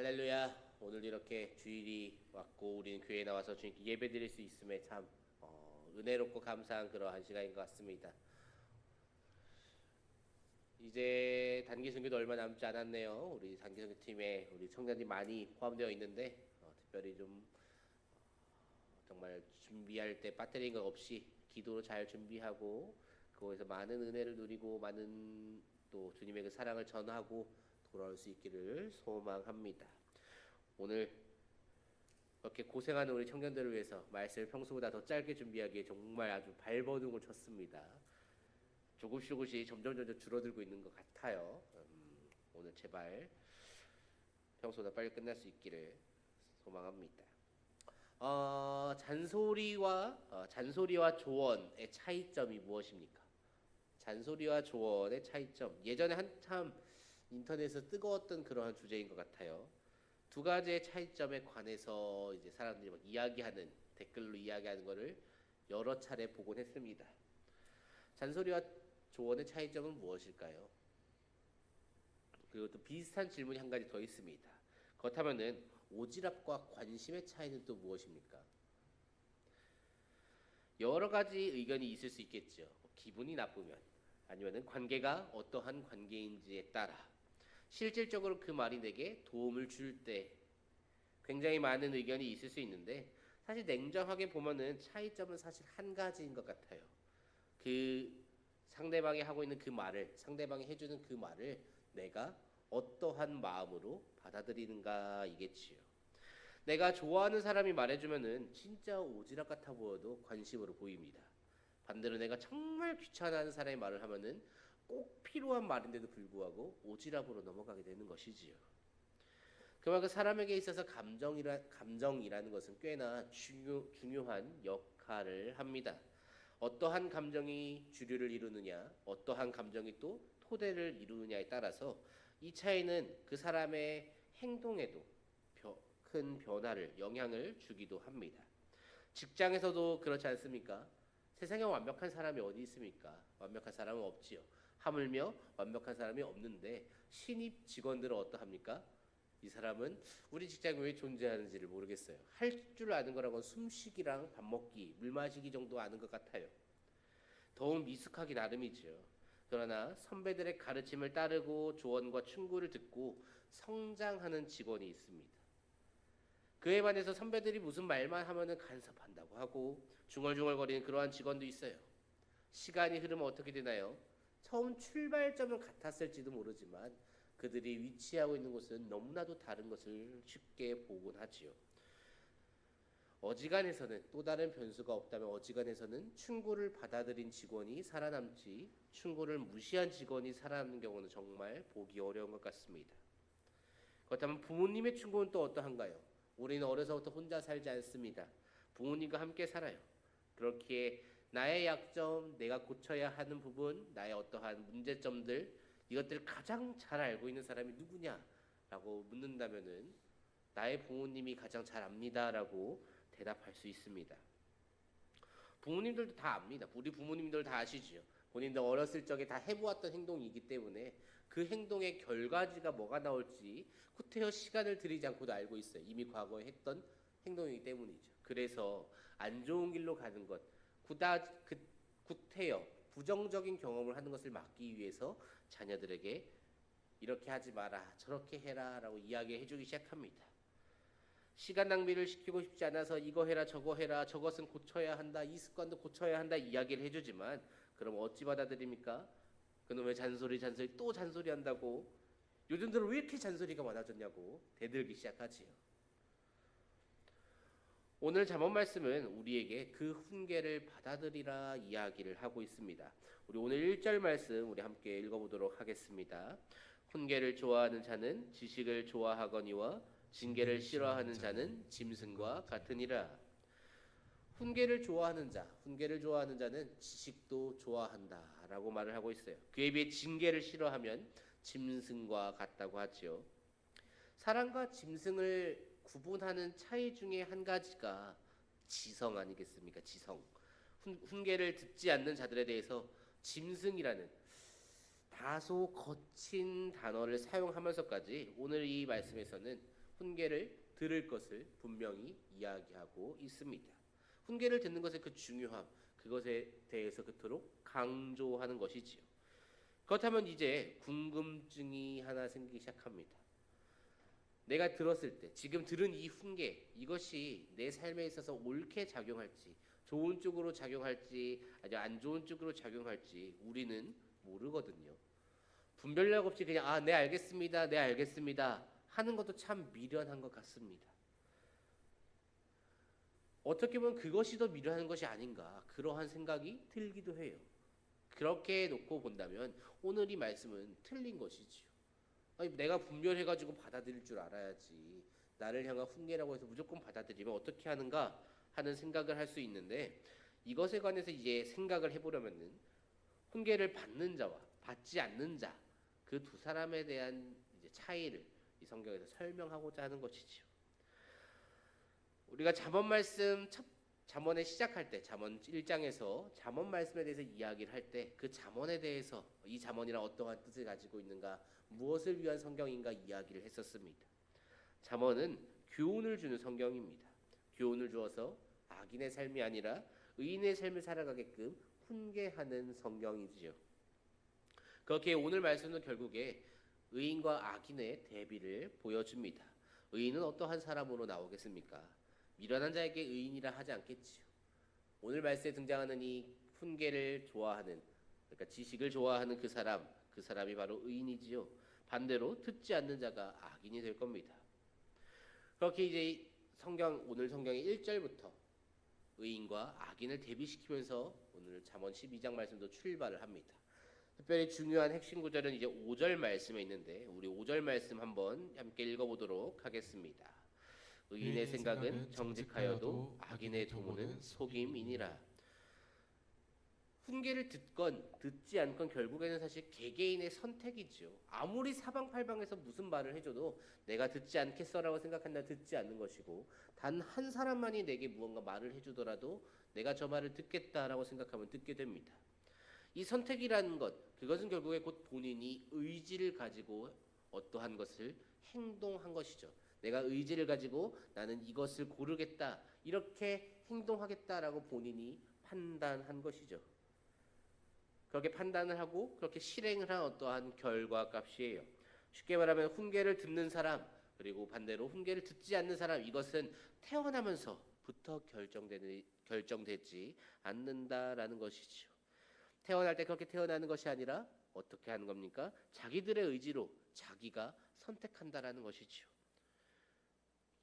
아, 할렐루야. 오늘 이렇게 주일이 왔고 우리는 교회에 나와서 주님께 예배드릴 수 있음에 참 어, 은혜롭고 감사한 그러한 시간인 것 같습니다. 이제 단기 선교도 얼마 남지 않았네요. 우리 단기 선교 팀에 우리 청년들이 많이 포함되어 있는데 어, 특별히 좀 어, 정말 준비할 때 빠뜨린 것 없이 기도로 잘 준비하고 그거에서 많은 은혜를 누리고 많은 또 주님의 그 사랑을 전하고 돌아올 수 있기를 소망합니다. 오늘 이렇게 고생하는 우리 청년들을 위해서 말씀을 평소보다 더 짧게 준비하기에 정말 아주 발버둥을 쳤습니다. 조금씩 조금씩 점점 점점 줄어들고 있는 것 같아요. 음, 오늘 제발 평소보다 빨리 끝날 수 있기를 소망합니다. 어, 잔소리와 어, 잔소리와 조언의 차이점이 무엇입니까? 잔소리와 조언의 차이점. 예전에 한참 인터넷에서 뜨거웠던 그러한 주제인 것 같아요. 두 가지의 차이점에 관해서 이제 사람들이 막 이야기하는 댓글로 이야기하는 거를 여러 차례 보곤 했습니다. 잔소리와 조언의 차이점은 무엇일까요? 그리고 또 비슷한 질문이 한 가지 더 있습니다. 그렇다면은 오지랖과 관심의 차이는 또 무엇입니까? 여러 가지 의견이 있을 수 있겠죠. 기분이 나쁘면 아니면은 관계가 어떠한 관계인지에 따라 실질적으로 그 말이 내게 도움을 줄 때 굉장히 많은 의견이 있을 수 있는데 사실 냉정하게 보면은 차이점은 사실 한 가지인 것 같아요. 그 상대방이 하고 있는 그 말을 상대방이 해주는 그 말을 내가 어떠한 마음으로 받아들이는가 이겠지요. 내가 좋아하는 사람이 말해주면은 진짜 오지랖 같아 보여도 관심으로 보입니다. 반대로 내가 정말 귀찮아하는 사람이 말을 하면은 꼭 필요한 말인데도 불구하고 오지랖으로 넘어가게 되는 것이지요. 그만큼 사람에게 있어서 감정이라 감정이라는 것은 꽤나 중요, 중요한 역할을 합니다. 어떠한 감정이 주류를 이루느냐, 어떠한 감정이 또 토대를 이루느냐에 따라서 이 차이는 그 사람의 행동에도 벼- 큰 변화를 영향을 주기도 합니다. 직장에서도 그렇지 않습니까? 세상에 완벽한 사람이 어디 있습니까? 완벽한 사람은 없지요. 하물며 완벽한 사람이 없는데 신입 직원들은 어떠합니까? 이 사람은 우리 직장에 왜 존재하는지를 모르겠어요. 할 줄 아는 거라고는 숨쉬기랑 밥 먹기, 물 마시기 정도 아는 것 같아요. 더욱 미숙하기 나름이지요. 그러나 선배들의 가르침을 따르고 조언과 충고를 듣고 성장하는 직원이 있습니다. 그에 반해서 선배들이 무슨 말만 하면은 간섭한다고 하고 중얼중얼거리는 그러한 직원도 있어요. 시간이 흐르면 어떻게 되나요? 처음 출발점은 같았을지도 모르지만 그들이 위치하고 있는 곳은 너무나도 다른 것을 쉽게 보곤 하지요. 어지간해서는 또 다른 변수가 없다면 어지간해서는 충고를 받아들인 직원이 살아남지 충고를 무시한 직원이 살아남는 경우는 정말 보기 어려운 것 같습니다. 그렇다면 부모님의 충고는 또 어떠한가요? 우리는 어려서부터 혼자 살지 않습니다. 부모님과 함께 살아요. 그렇기에 나의 약점, 내가 고쳐야 하는 부분, 나의 어떠한 문제점들 이것들을 가장 잘 알고 있는 사람이 누구냐라고 묻는다면은 나의 부모님이 가장 잘 압니다라고 대답할 수 있습니다. 부모님들도 다 압니다. 우리 부모님들 다 아시지요. 본인들 어렸을 적에 다 해보았던 행동이기 때문에 그 행동의 결과지가 뭐가 나올지 구태여 시간을 들이지 않고도 알고 있어요. 이미 과거에 했던 행동이기 때문이죠. 그래서 안 좋은 길로 가는 것, 구다 그 구태여 부정적인 경험을 하는 것을 막기 위해서 자녀들에게 이렇게 하지 마라, 저렇게 해라라고 이야기해 주기 시작합니다. 시간 낭비를 시키고 싶지 않아서 이거 해라 저거 해라 저것은 고쳐야 한다 이 습관도 고쳐야 한다 이야기를 해주지만 그럼 어찌 받아들입니까? 그놈의 잔소리 잔소리 또 잔소리 한다고 요즘 들어 왜 이렇게 잔소리가 많아졌냐고 대들기 시작하지요. 오늘 잠언 말씀은 우리에게 그 훈계를 받아들이라 이야기를 하고 있습니다. 우리 오늘 1절 말씀 우리 함께 읽어보도록 하겠습니다. 훈계를 좋아하는 자는 지식을 좋아하거니와 징계를 싫어하는 자는 짐승과 같으니라. 훈계를 좋아하는 자, 훈계를 좋아하는 자는 지식도 좋아한다라고 말을 하고 있어요. 그에 비해 징계를 싫어하면 짐승과 같다고 하지요. 사람과 짐승을 구분하는 차이 중에 한 가지가 지성 아니겠습니까? 지성. 훈, 훈계를 듣지 않는 자들에 대해서 짐승이라는 다소 거친 단어를 사용하면서까지 오늘 이 말씀에서는 훈계를 들을 것을 분명히 이야기하고 있습니다. 훈계를 듣는 것의 그 중요함, 그것에 대해서 그토록 강조하는 것이지요. 그렇다면 이제 궁금증이 하나 생기기 시작합니다. 내가 들었을 때, 지금 들은 이 훈계, 이것이 내 삶에 있어서 옳게 작용할지, 좋은 쪽으로 작용할지, 아니 안 좋은 쪽으로 작용할지 우리는 모르거든요. 분별력 없이 그냥 아, 네 알겠습니다, 네 알겠습니다 하는 것도 참 미련한 것 같습니다. 어떻게 보면 그것이 더 미련한 것이 아닌가 그러한 생각이 들기도 해요. 그렇게 놓고 본다면 오늘 이 말씀은 틀린 것이지요. 내가 분별해가지고 받아들일 줄 알아야지. 나를 향한 훈계라고 해서 무조건 받아들이면 어떻게 하는가 하는 생각을 할 수 있는데 이것에 관해서 이제 생각을 해보려면은 훈계를 받는 자와 받지 않는 자 그 두 사람에 대한 이제 차이를 이 성경에서 설명하고자 하는 것이지요. 우리가 잠언 말씀 첫 잠언에 시작할 때 잠언 1장에서 잠언 말씀에 대해서 이야기를 할 때 그 잠언에 대해서 이 잠언이란 어떠한 뜻을 가지고 있는가 무엇을 위한 성경인가 이야기를 했었습니다. 잠언은 교훈을 주는 성경입니다. 교훈을 주어서 악인의 삶이 아니라 의인의 삶을 살아가게끔 훈계하는 성경이지요. 그렇게 오늘 말씀은 결국에 의인과 악인의 대비를 보여줍니다. 의인은 어떠한 사람으로 나오겠습니까? 미련한 자에게 의인이라 하지 않겠지요. 오늘 말씀에 등장하는 이 훈계를 좋아하는 그러니까 지식을 좋아하는 그 사람, 그 사람이 바로 의인이지요. 반대로 듣지 않는 자가 악인이 될 겁니다. 그렇게 이제 성경 오늘 성경의 1절부터 의인과 악인을 대비시키면서 오늘 잠언 12장 말씀도 출발을 합니다. 특별히 중요한 핵심 구절은 이제 5절 말씀에 있는데 우리 5절 말씀 한번 함께 읽어보도록 하겠습니다. 의인의 생각은 정직하여도 악인의 도모는 속임이니라. 훈계를 듣건 듣지 않건 결국에는 사실 개개인의 선택이지요. 아무리 사방팔방에서 무슨 말을 해줘도 내가 듣지 않겠어라고 생각한다 듣지 않는 것이고 단 한 사람만이 내게 무언가 말을 해주더라도 내가 저 말을 듣겠다라고 생각하면 듣게 됩니다. 이 선택이라는 것 그것은 결국에 곧 본인이 의지를 가지고 어떠한 것을 행동한 것이죠. 내가 의지를 가지고 나는 이것을 고르겠다 이렇게 행동하겠다라고 본인이 판단한 것이죠. 그렇게 판단을 하고 그렇게 실행을 한 어떠한 결과 값이에요. 쉽게 말하면 훈계를 듣는 사람 그리고 반대로 훈계를 듣지 않는 사람 이것은 태어나면서부터 결정되는 결정되지 않는다라는 것이죠. 태어날 때 그렇게 태어나는 것이 아니라 어떻게 하는 겁니까? 자기들의 의지로 자기가 선택한다라는 것이죠.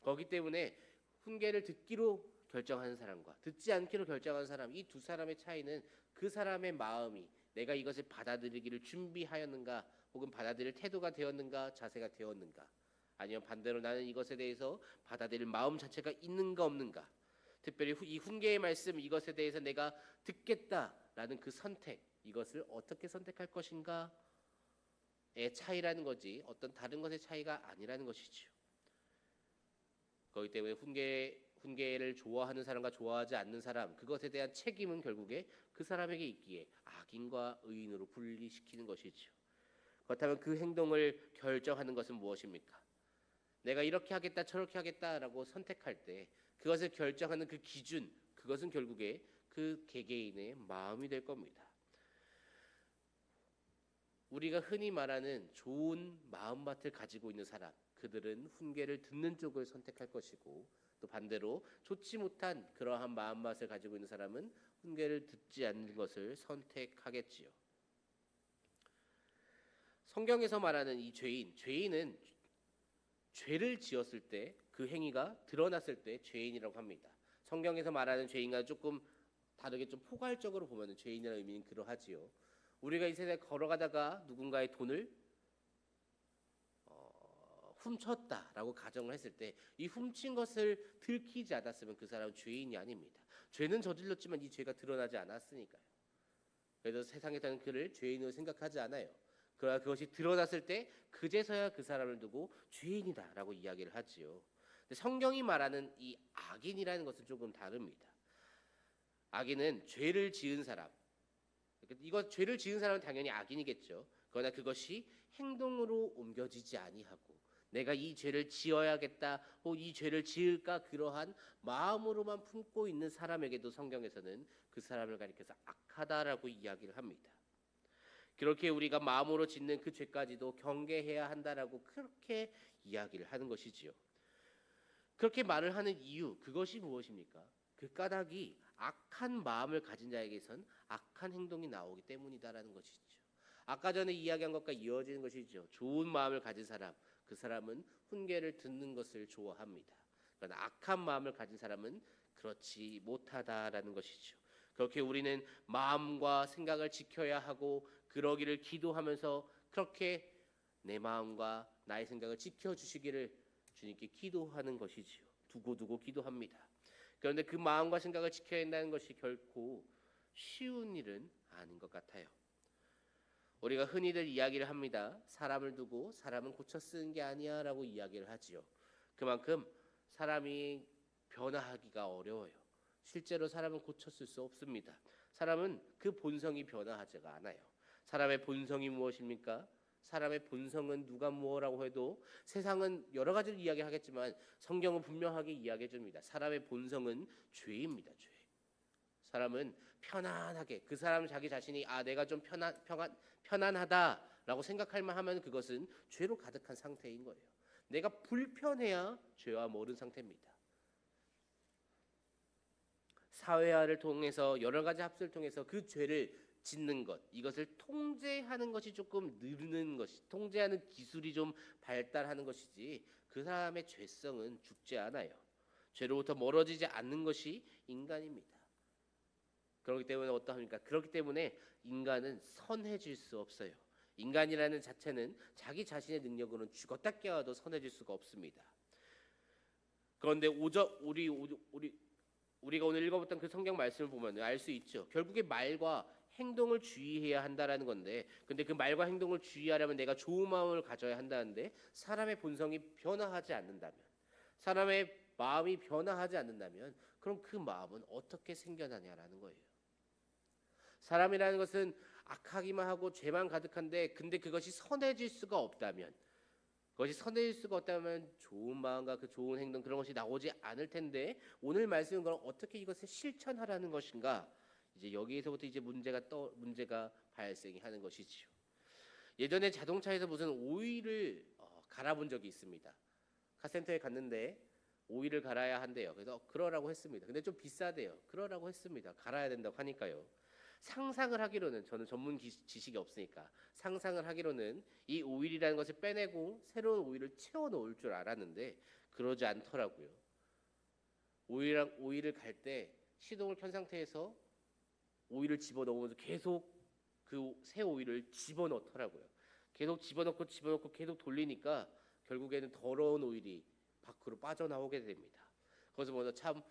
거기 때문에 훈계를 듣기로 결정하는 사람과 듣지 않기로 결정하는 사람 이 두 사람의 차이는 그 사람의 마음이 내가 이것을 받아들이기를 준비하였는가 혹은 받아들일 태도가 되었는가 자세가 되었는가 아니면 반대로 나는 이것에 대해서 받아들일 마음 자체가 있는가 없는가 특별히 이 훈계의 말씀 이것에 대해서 내가 듣겠다라는 그 선택 이것을 어떻게 선택할 것인가의 차이라는 거지 어떤 다른 것의 차이가 아니라는 것이죠. 그렇기 때문에 훈계 훈계를 좋아하는 사람과 좋아하지 않는 사람 그것에 대한 책임은 결국에 그 사람에게 있기에 악인과 의인으로 분리시키는 것이죠. 그렇다면 그 행동을 결정하는 것은 무엇입니까? 내가 이렇게 하겠다 저렇게 하겠다라고 선택할 때 그것을 결정하는 그 기준 그것은 결국에 그 개개인의 마음이 될 겁니다. 우리가 흔히 말하는 좋은 마음밭을 가지고 있는 사람 그들은 훈계를 듣는 쪽을 선택할 것이고 또 반대로 좋지 못한 그러한 마음맛을 가지고 있는 사람은 훈계를 듣지 않는 것을 선택하겠지요. 성경에서 말하는 이 죄인, 죄인은 죄를 지었을 때 그 행위가 드러났을 때 죄인이라고 합니다. 성경에서 말하는 죄인과 조금 다르게 좀 포괄적으로 보면 죄인이라는 의미는 그러하지요. 우리가 이 세상에 걸어가다가 누군가의 돈을 어, 훔쳤다라고 가정을 했을 때 이 훔친 것을 들키지 않았으면 그 사람은 죄인이 아닙니다. 죄는 저질렀지만 이 죄가 드러나지 않았으니까요. 그래서 세상에서는 그를 죄인으로 생각하지 않아요. 그러나 그것이 드러났을 때 그제서야 그 사람을 두고 죄인이다라고 이야기를 하지요. 성경이 말하는 이 악인이라는 것은 조금 다릅니다. 악인은 죄를 지은 사람. 이거 죄를 지은 사람은 당연히 악인이겠죠. 그러나 그것이 행동으로 옮겨지지 아니하고 내가 이 죄를 지어야겠다, 혹 이 죄를 지을까 그러한 마음으로만 품고 있는 사람에게도 성경에서는 그 사람을 가리켜서 악하다라고 이야기를 합니다. 그렇게 우리가 마음으로 짓는 그 죄까지도 경계해야 한다라고 그렇게 이야기를 하는 것이지요. 그렇게 말을 하는 이유 그것이 무엇입니까? 그 까닭이 악한 마음을 가진 자에게선 악한 행동이 나오기 때문이다라는 것이죠. 아까 전에 이야기한 것과 이어지는 것이죠. 좋은 마음을 가진 사람, 그 사람은 훈계를 듣는 것을 좋아합니다. 그러나 악한 마음을 가진 사람은 그렇지 못하다라는 것이죠. 그렇게 우리는 마음과 생각을 지켜야 하고 그러기를 기도하면서 그렇게 내 마음과 나의 생각을 지켜 주시기를 주님께 기도하는 것이지요. 두고두고 기도합니다. 그런데 그 마음과 생각을 지켜야 한다는 것이 결코 쉬운 일은 아닌 것 같아요. 우리가 흔히들 이야기를 합니다. 사람을 두고 사람은 고쳐 쓰는 게 아니야 라고 이야기를 하지요. 그만큼 사람이 변화하기가 어려워요. 실제로 사람은 고쳐 쓸 수 없습니다. 사람은 그 본성이 변화하지가 않아요. 사람의 본성이 무엇입니까? 사람의 본성은 누가 뭐라고 해도 세상은 여러 가지를 이야기하겠지만 성경은 분명하게 이야기해 줍니다. 사람의 본성은 죄입니다. 죄. 사람은 편안하게 그 사람 자기 자신이 아 내가 좀 편안 평안 편안하다라고 생각할 만하면 그것은 죄로 가득한 상태인 거예요. 내가 불편해야 죄와 모른 상태입니다. 사회화를 통해서 여러 가지 합수를 통해서 그 죄를 짓는 것 이것을 통제하는 것이 조금 느는 것이 통제하는 기술이 좀 발달하는 것이지 그 사람의 죄성은 죽지 않아요. 죄로부터 멀어지지 않는 것이 인간입니다. 그렇기 때문에 어떠합니까? 그렇기 때문에 인간은 선해질 수 없어요. 인간이라는 자체는 자기 자신의 능력으로는 죽었다 깨어도 선해질 수가 없습니다. 그런데 오저 우리 우리 우리가 오늘 읽어봤던 그 성경 말씀을 보면 알 수 있죠. 결국에 말과 행동을 주의해야 한다라는 건데, 근데 그 말과 행동을 주의하려면 내가 좋은 마음을 가져야 한다는데 사람의 본성이 변화하지 않는다면, 사람의 마음이 변화하지 않는다면, 그럼 그 마음은 어떻게 생겨나냐라는 거예요. 사람이라는 것은 악하기만 하고 죄만 가득한데, 근데 그것이 선해질 수가 없다면, 그것이 선해질 수가 없다면 좋은 마음과 그 좋은 행동 그런 것이 나오지 않을 텐데 오늘 말씀은 그럼 어떻게 이것을 실천하라는 것인가? 이제 여기에서부터 이제 문제가 떠 문제가 발생이 하는 것이지요. 예전에 자동차에서 무슨 오일을 어, 갈아본 적이 있습니다. 카센터에 갔는데 오일을 갈아야 한대요. 그래서 그러라고 했습니다. 근데 좀 비싸대요. 그러라고 했습니다. 갈아야 된다고 하니까요. 상상을 하기로는 저는 전문 기, 지식이 없으니까 상상을 하기로는 이 오일이라는 것을 빼내고 새로운 오일을 채워 넣을 줄 알았는데 그러지 않더라고요. 오일랑 오일을 갈 때 시동을 켠 상태에서 오일을 집어 넣으면서 계속 그 새 오일을 집어 넣더라고요. 계속 집어 넣고 집어 넣고 계속 돌리니까 결국에는 더러운 오일이 밖으로 빠져나오게 됩니다. 그래서 먼저 참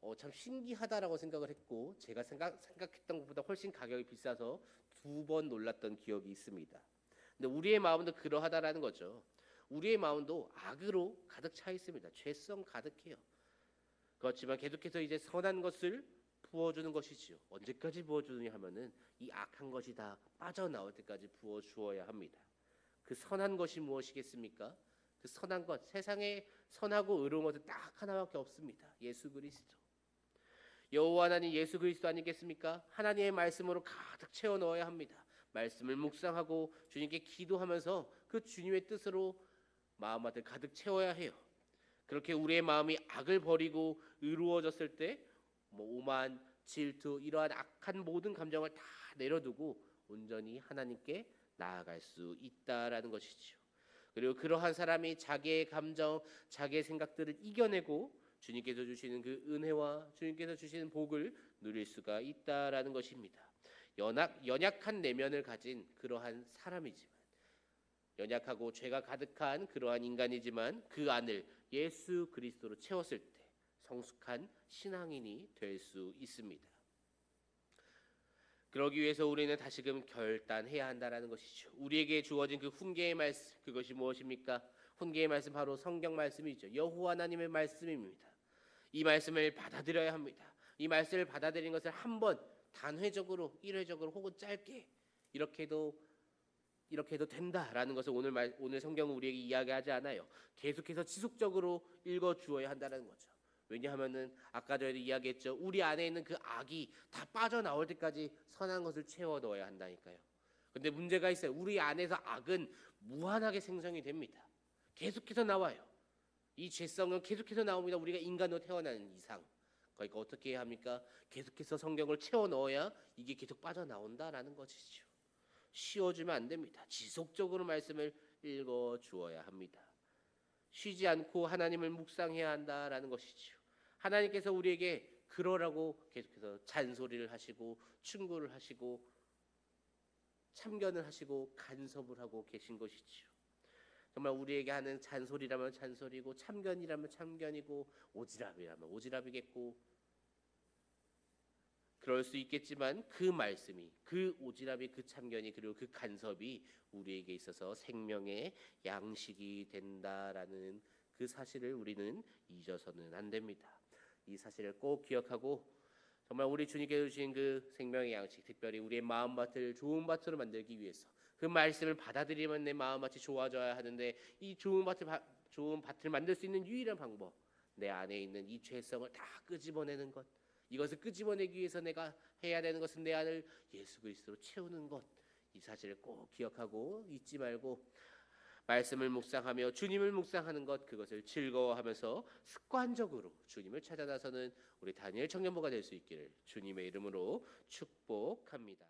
어, 참 신기하다라고 생각을 했고 제가 생각, 생각했던 것보다 훨씬 가격이 비싸서 두 번 놀랐던 기억이 있습니다. 근데 우리의 마음도 그러하다라는 거죠. 우리의 마음도 악으로 가득 차 있습니다. 죄성 가득해요. 그렇지만 계속해서 이제 선한 것을 부어주는 것이지요. 언제까지 부어주느냐 하면은 이 악한 것이 다 빠져나올 때까지 부어 주어야 합니다. 그 선한 것이 무엇이겠습니까? 그 선한 것 세상에 선하고 의로운 것은 딱 하나밖에 없습니다. 예수 그리스도. 여호와 하나님 예수 그리스도 아니겠습니까? 하나님의 말씀으로 가득 채워 넣어야 합니다. 말씀을 묵상하고 주님께 기도하면서 그 주님의 뜻으로 마음을 가득 채워야 해요. 그렇게 우리의 마음이 악을 버리고 의로워졌을 때 뭐 오만, 질투 이러한 악한 모든 감정을 다 내려두고 온전히 하나님께 나아갈 수 있다라는 것이지요. 그리고 그러한 사람이 자기의 감정, 자기의 생각들을 이겨내고 주님께서 주시는 그 은혜와 주님께서 주시는 복을 누릴 수가 있다라는 것입니다. 연약 연약한 내면을 가진 그러한 사람이지만 연약하고 죄가 가득한 그러한 인간이지만 그 안을 예수 그리스도로 채웠을 때 성숙한 신앙인이 될 수 있습니다. 그러기 위해서 우리는 다시금 결단해야 한다라는 것이죠. 우리에게 주어진 그 훈계의 말씀 그것이 무엇입니까? 훈계의 말씀 바로 성경 말씀이죠. 여호와 하나님의 말씀입니다. 이 말씀을 받아들여야 합니다. 이 말씀을 받아들인 것을 한 번 단회적으로 일회적으로 혹은 짧게 이렇게도 이렇게 해도 된다라는 것을 오늘 말, 오늘 성경은 우리에게 이야기하지 않아요. 계속해서 지속적으로 읽어 주어야 한다는 거죠. 왜냐하면은 아까 전에 이야기했죠. 우리 안에 있는 그 악이 다 빠져나올 때까지 선한 것을 채워 넣어야 한다니까요. 근데 문제가 있어요. 우리 안에서 악은 무한하게 생성이 됩니다. 계속해서 나와요. 이 죄성은 계속해서 나옵니다. 우리가 인간으로 태어나는 이상. 그러니까 어떻게 해야 합니까? 계속해서 성경을 채워 넣어야 이게 계속 빠져나온다라는 것이죠. 쉬어주면 안 됩니다. 지속적으로 말씀을 읽어 주어야 합니다. 쉬지 않고 하나님을 묵상해야 한다라는 것이죠. 하나님께서 우리에게 그러라고 계속해서 잔소리를 하시고 충고를 하시고 참견을 하시고 간섭을 하고 계신 것이지요. 정말 우리에게 하는 잔소리라면 잔소리고 참견이라면 참견이고 오지랖이라면 오지랖이겠고 그럴 수 있겠지만 그 말씀이 그 오지랖이 그 참견이 그리고 그 간섭이 우리에게 있어서 생명의 양식이 된다라는 그 사실을 우리는 잊어서는 안 됩니다. 이 사실을 꼭 기억하고 정말 우리 주님께서 주신 그 생명의 양식 특별히 우리의 마음밭을 좋은 밭으로 만들기 위해서 그 말씀을 받아들이면 내 마음밭이 좋아져야 하는데 이 좋은 밭을 바- 좋은 밭을 만들 수 있는 유일한 방법 내 안에 있는 이 죄성을 다 끄집어내는 것. 이것을 끄집어내기 위해서 내가 해야 되는 것은 내 안을 예수 그리스도로 채우는 것. 이 사실을 꼭 기억하고 잊지 말고 말씀을 묵상하며 주님을 묵상하는 것 그것을 즐거워하면서 습관적으로 주님을 찾아 나서는 우리 다니엘 청년부가 될 수 있기를 주님의 이름으로 축복합니다.